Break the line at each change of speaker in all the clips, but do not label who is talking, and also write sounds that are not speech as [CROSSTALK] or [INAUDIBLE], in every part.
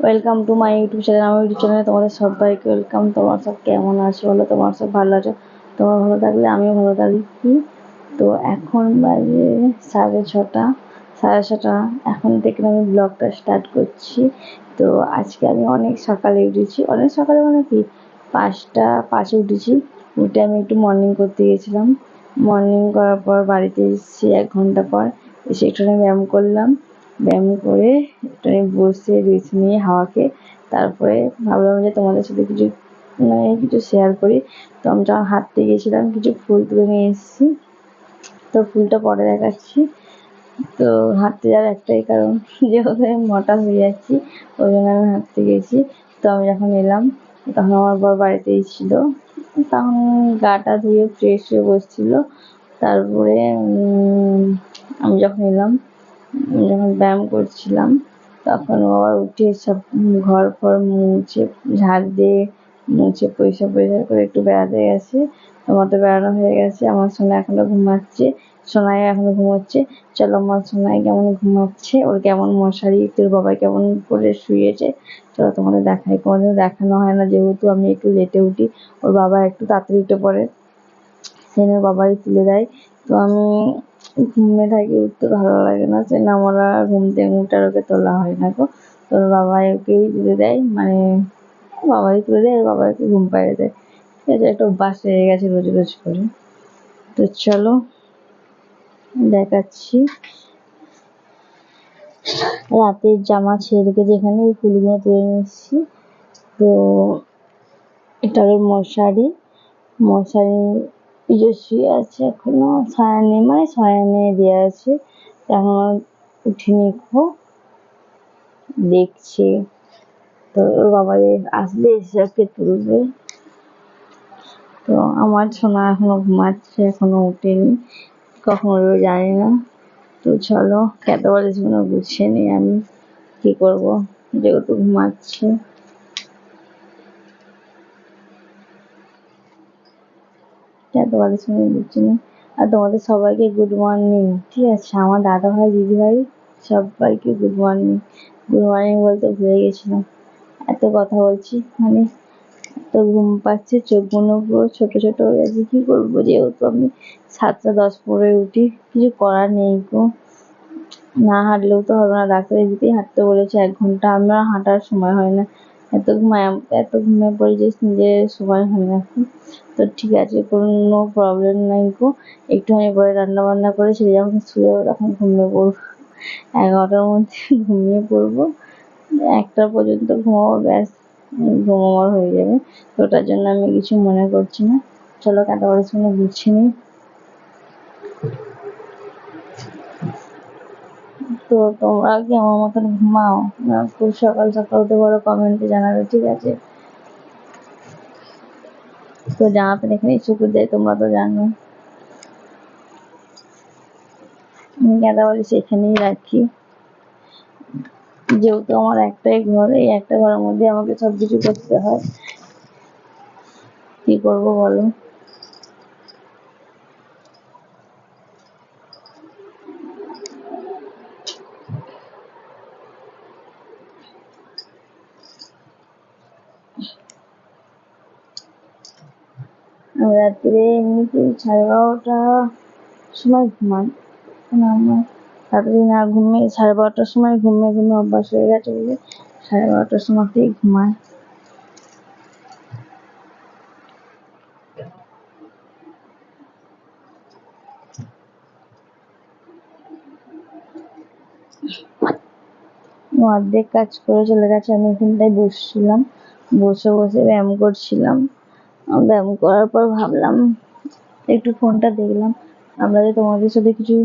Welcome to my YouTube channel আমার YouTube চ্যানেলে তোমাদের সবাইকে ওয়েলকাম তোমার সব কেমন আছো বলো? তোমার সব ভালো আছো? তোমার ভালো থাকলে আমিও ভালো থাকি। তো এখন বাজে সাড়ে ছটা সাড়ে ছটা। এখন থেকে আমি ব্লগটা স্টার্ট করছি। তো আজকে আমি অনেক সকালে উঠেছি। অনেক সকালে মানে কি? পাঁচটা, পাঁচে উঠেছি। উঠে আমি একটু মর্নিং করতে গেছিলাম। মর্নিং করার পর বাড়িতে এসেছি এক ঘণ্টা পর। এসে একটুখানি ব্যায়াম করলাম। ব্যায়াম করে একটুখানি বসে রেস্ট নিয়ে হাওয়া খেয়ে তারপরে ভাবলাম যে তোমাদের সাথে কিছু মানে কিছু শেয়ার করি। তো আমি যখন হাঁটতে গেছিলাম কিছু ফুল তুলে নিয়ে এসেছি। তো ফুলটা পরে দেখাচ্ছি। তো হাঁটতে যাওয়ার একটাই কারণ [LAUGHS] যেহেতু আমি মোটা হয়ে যাচ্ছি ওই জন্য আমি হাঁটতে গেছি তো আমি যখন এলাম, তখন আমার বর বাড়িতেই ছিল। তখন গাটা ধুয়ে ফ্রেশ হয়ে বসছিল। তারপরে আমি যখন এলাম যখন ব্যায়াম করছিলাম, তখন আবার উঠে সব ঘর ফর মুছে, ঝাড় দিয়ে মুছে পরিষ্কার পরিষ্কার করে একটু বেড়াতে গেছে। আমার তো বেড়ানো হয়ে গেছে, আমার সোনা এখনও ঘুমাচ্ছে, সোনাই এখনও ঘুমাচ্ছে। চলো আমার সোনাই কেমন ঘুমাচ্ছে, ওর কেমন মশারি, তোর বাবা কেমন করে শুয়েছে, চলো তোমাদের দেখাই। কোনোদিন দেখানো হয় না, যেহেতু আমি একটু লেটে উঠি, ওর বাবা একটু তাড়াতাড়ি উঠে পড়ে। সেই বাবাই তুলে দেয়। তো আমি ঘুমিয়ে থাকি উঠতে ভালো লাগে না। জন্য আমরা ঘুম থেকে উঠে আর ওকে তোলা হয় না গো। তোর বাবাই ওকেই তুলে দেয় মানে বাবাই তুলে দেয় আর বাবাকে ঘুম পাড়িয়ে দেয়। ঠিক আছে, একটা অভ্যাস হয়ে গেছে রোজ রোজ করে। তো চলো, দেখাচ্ছি। রাতের জামা ছেড়ে রেখেছি এখানে এই ফুলগুলো তুলে নিচ্ছি তো এটা হলো মশারি। মশারি পিজে শুয়ে আছে এখনও ছায়া মানে ছায়া দেওয়া আছে। এখনও উঠিনি খো দেখছে। তো ওর বাবা আসলে এসে ওকে তুলবে। তো আমার সোনা এখনও ঘুমাচ্ছে, এখনও উঠেনি। কখন উঠবে জানি না। তো চলো খেতে বালিশগুলো গুছিয়ে নিই আমি। কি করব? যেহেতু ঘুমাচ্ছে। খেতে সঙ্গে নিই আর তোমাদের সবাইকে গুড মর্নিং ঠিক আছে, আমার দাদা ভাই, দিদি ভাই, সবাইকে গুড মর্নিং গুড মর্নিং বলতে ভুলে গেছিলাম। এত কথা বলছি মানে তো ঘুম পাচ্ছে চোখগুলো পুরো ছোট ছোট হয়ে গেছে। কি করব যেহেতু আমি সাতটা দশ পরে উঠি, কিছু করার নেই গো। না হাঁটলেও তো হবে না ডাক্তার এদিকেই হাঁটতে বলেছে, এক ঘণ্টা। আমার হাঁটার সময় হয় না। এত ঘুমায়, এত ঘুমিয়ে পড়ি যে সময় হয় না। তো ঠিক আছে, কোনো প্রবলেম নাই গো। একটুখানি পরে রান্না বান্না করে সেটা যখন শুয়ে তখন ঘুমিয়ে পড়ব। এগারোটার মধ্যে ঘুমিয়ে পড়ব। একটা পর্যন্ত ঘুমাবো, ব্যাস ঘুম আমার হয়ে যাবে। তো ওটার জন্য আমি কিছু মনে করছি না। চলো কাটাবাড়ির সঙ্গে গুছিয়ে নিই। তো তোমরা কি আমার মতন ঘুমাও খুব সকাল সকাল উঠে বড় কমেন্টে জানাবে, ঠিক আছে? তো জামা এখানে শুকুর দেয়, তোমরা তো জানো। গাঁদা বালিশ এখানেই রাখি। যেহেতু আমার একটাই ঘর, এই একটা ঘরের মধ্যে আমাকে সব কিছু করতে হয়। কি করব বলো? রাত্রে এমনিতে সাড়ে বারোটা সময় ঘুমাই আমার তাড়াতাড়ি না ঘুমিয়ে সাড়ে বারোটার সময় ঘুমিয়ে ঘুমিয়ে অভ্যাস হয়ে গেছে বলে সাড়ে বারোটার সময়তেই ঘুমায়। অর্ধেক কাজ করে চলে গেছে, আমি এখানটায় বসছিলাম। বসে বসে ব্যায়াম করছিলাম। ব্যায়াম করার পর ভাবলাম, একটু ফোনটা দেখলাম। আমরা যে তোমাদের সাথে কিছু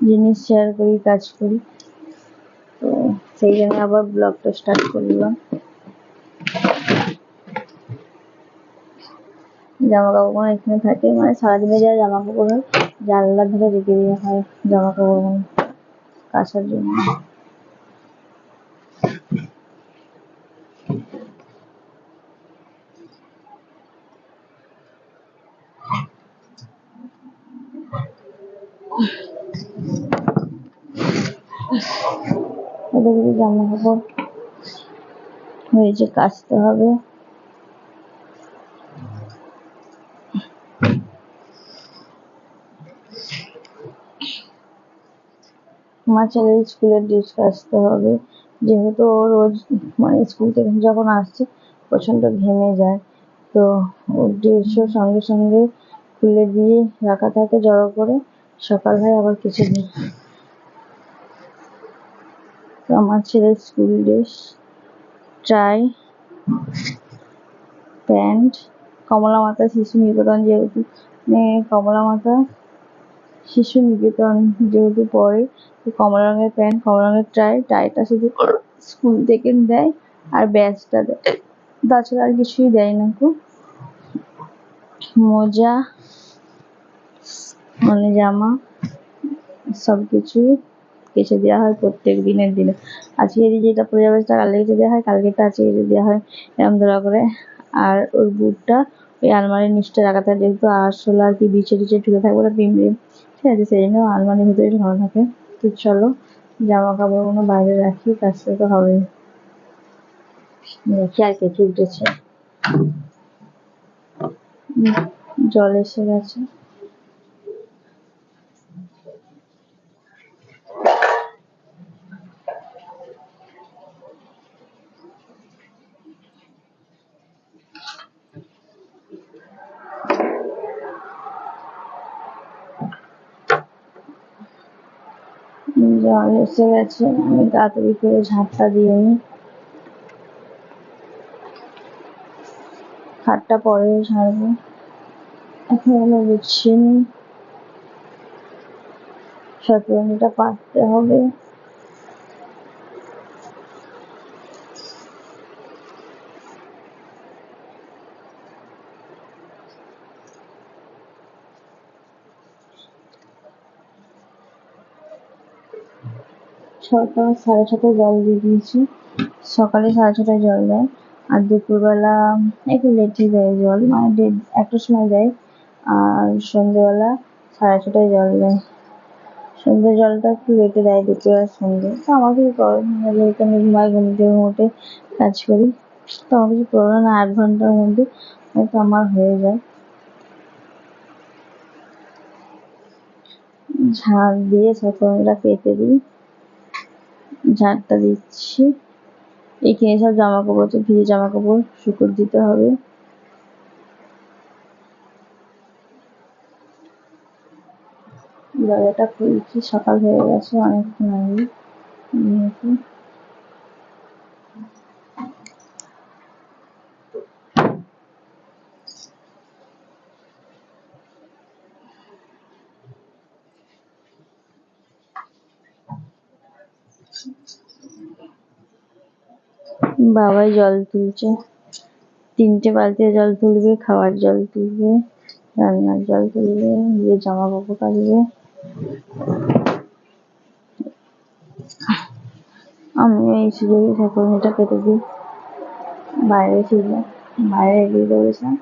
জিনিস শেয়ার করি, কাজ করি, তো সেই জন্য আবার ব্লগটা স্টার্ট করলাম। জামা কাপড় এখানে থাকে মানে সারাদিনে যা জামা কাপড় হয় জানলার ধারে রেখে দেওয়া হয় জামা কাপড় কাচার জন্য। এটা জামা কাপড় হয়েছে কাচতে হবে। আমার ছেলের স্কুলের ড্রেস কাচতে হবে। যেহেতু ও রোজ মানে স্কুল থেকে যখন আসছে, প্রচণ্ড ঘেমে যায়। তো ওর ড্রেসও সঙ্গে সঙ্গে খুলে দিয়ে রাখা থাকে জড়ো করে। সকাল হয় আবার কিছু দিই তো আমার ছেলের school dress, try, pant, Kamala Mata Shishu নিকেতন যেহেতু মানে কমলা মাতা শিশু নিকেতন যেহেতু পরে কমলা রঙের প্যান্ট, কমলা রঙের ট্রাই টাইটা শুধু স্কুল থেকে দেয় আর ব্যাজটা দেয়। তাছাড়া আর কিছুই দেয় না খুব মোজা মানে জামা সব কিছুই কেচে দেওয়া হয় প্রত্যেক দিনের দিনে। আজকে যেটা পরে যাবে, সেটা কালকে কেচে দেওয়া হয় কালকেটা আজকে কেচে দেওয়া হয় এরকম ধরা করে আর ওর বুটটা ওই আলমারির নিচটা রাখা থাকে যেহেতু আরশোলা আর কি বিছে টিচে ঢুকে থাকবে ওটা পিঁমড়ে ঠিক আছে, সেই জন্য আলমারির ভিতরে ভালো থাকে। তো চলো জামা কাপড়গুলো বাইরে রাখি কাচতে তো হবে দেখি আর কে কে উঠেছে। জল এসে গেছে। জল এসে গেছে, আমি তাড়াতাড়ি করে ঝাঁটটা দিয়ে নিই। খাটটা পরে ঝাড়বো। এখন আমি গুছিয়ে নিই শতরঞ্জিটা পাততে হবে। ছটা, সাড়ে ছটায় জল দিয়ে দিয়েছি। সকালে সাড়ে ছটায় জল দেয়, আর দুপুরবেলা একটু লেটে দেয় জল মানে দেড় একটার সময় দেয়, আর সন্ধ্যেবেলা সাড়ে ছটায় জল দেয়। সন্ধ্যে জলটা একটু লেটে দেয় দুপুর আর সন্ধ্যে তো আমার কিছু প্রবলেম আমি এখানে ঘুমাই, ঘুম থেকে উঠে কাজ করি, তো আমার কিছু প্রবলেম না আট ঘণ্টার মধ্যে হয়তো আমার হয়ে যায়। ঝাড় দিয়ে সকলটা পেতে দিই। ঝাড়টা দিচ্ছি। এখানে সব জামা কাপড় তো ভিজে জামা কাপড় শুকর দিতে হবে। দরজাটা খুলছি, সকাল হয়ে গেছে, অনেকক্ষণ আগে যেহেতু বাবাই জল তুলছে। তিনটে বালতিতে জল তুলবে, খাওয়ার জল তুলবে, রান্নার জল তুলবে দিয়ে জামা কাপড় কাচবে। আমি এই সুযোগে ঠাকুরনিটা পেতে দিই বাইরে ছিল বাইরে দিয়ে দৌড়েছিলাম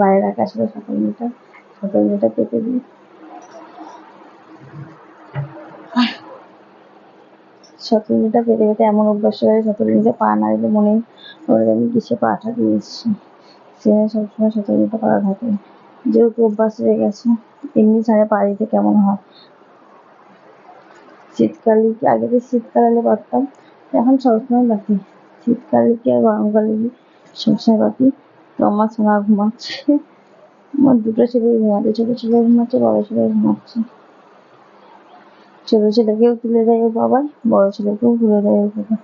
বাইরে রাখা ছিল ঠাকুরনিটা ঠাকুরনিটা পেতে দিই শতরঞ্জিটা পেতে পেতে এমন অভ্যাস হয়ে গেছে শতরঞ্জিতে পা না দিলে মনে করে আমি কিসে পাটা দিয়েছি সে সবসময় শতরঞ্জিটা করা থাকে। যেহেতু অভ্যাস হয়ে গেছে, এমনি ছাড়ে পা দিতে কেমন হয়? শীতকালে কি, আগে তো শীতকালে পারতাম এখন সবসময় পাতি শীতকালে কি আর গরমকালে কি সবসময় পাতি তো সোনা ঘুমাচ্ছে। আমার দুটো ছেলে ঘুমাচ্ছে, ছোটো ছেলে ঘুমাচ্ছে, বড় ছেলে ঘুমাচ্ছে। ছোট ছেলেকেও তুলে দেয় ওর বাবা, বড় ছেলেকেও তুলে দেয় ওর বাবা।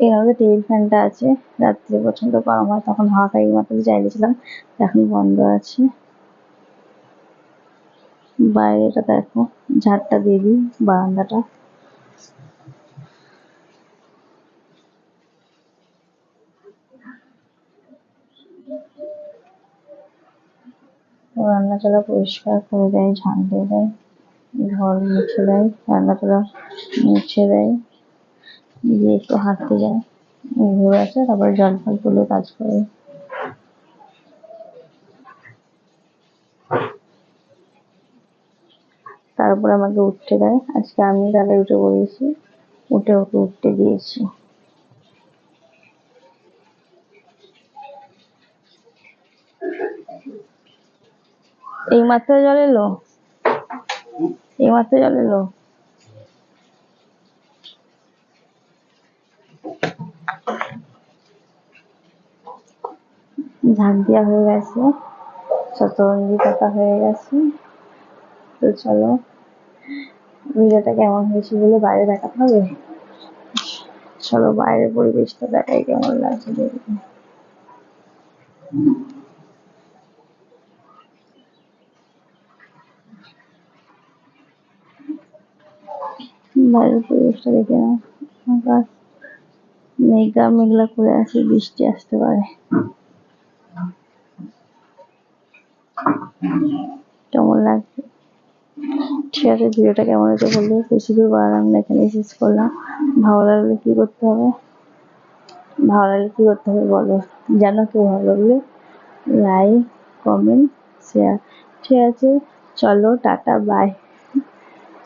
এভাবে টেবিল ফ্যানটা আছে, রাত্রে প্রচণ্ড গরম হয়, তখন হাওয়া খাই মাত্র চাইলেছিলাম এখন বন্ধ আছে। বাইরেটা দেখো, ঝাড়টা দিয়ে দিই, বারান্দাটা। রান্নাচলা পরিষ্কার করে দেয় ঝাঁট দিয়ে দেয় ঘর মুছে দেয় রান্নাচলা মুছে দেয়, দিয়ে একটু হাঁটতে যায়, ঘুরে আসে, তারপরে জল ফল তুলে কাজ করে। তারপর আমাকে উঠতে দেয়। আজকে আমি তাহলে উঠে বলেছি উঠে ওকে উঠতে দিয়েছি। এই মাত্র জল এলো? এই মাত্র জল এলো? ঝাঁক দেওয়া হয়ে গেছে। শতরঞ্জি কাটা হয়ে গেছে। তো চলো, ভিডিওটা কেমন হয়েছে বলে? বাইরে দেখাতে হবে? চলো বাইরের পরিবেশটা দেখাই কেমন লাগছে দেখবে বাইরের পরিবেশটা দেখে আকাশ মেঘলা মেঘলা করে আছে, বৃষ্টি আসতে পারে। কেমন লাগছে? ঠিক আছে, ভিডিওটা কেমন হয়েছে বললে বেশি দূর বাড়ালাম না এখানে শেষ করলাম। ভালো লাগলে কি করতে হবে? ভালো লাগলে কি করতে হবে বলো? জানো কেউ ভালো লাগলে? লাইক কমেন্ট শেয়ার ঠিক আছে, চলো, টাটা বাই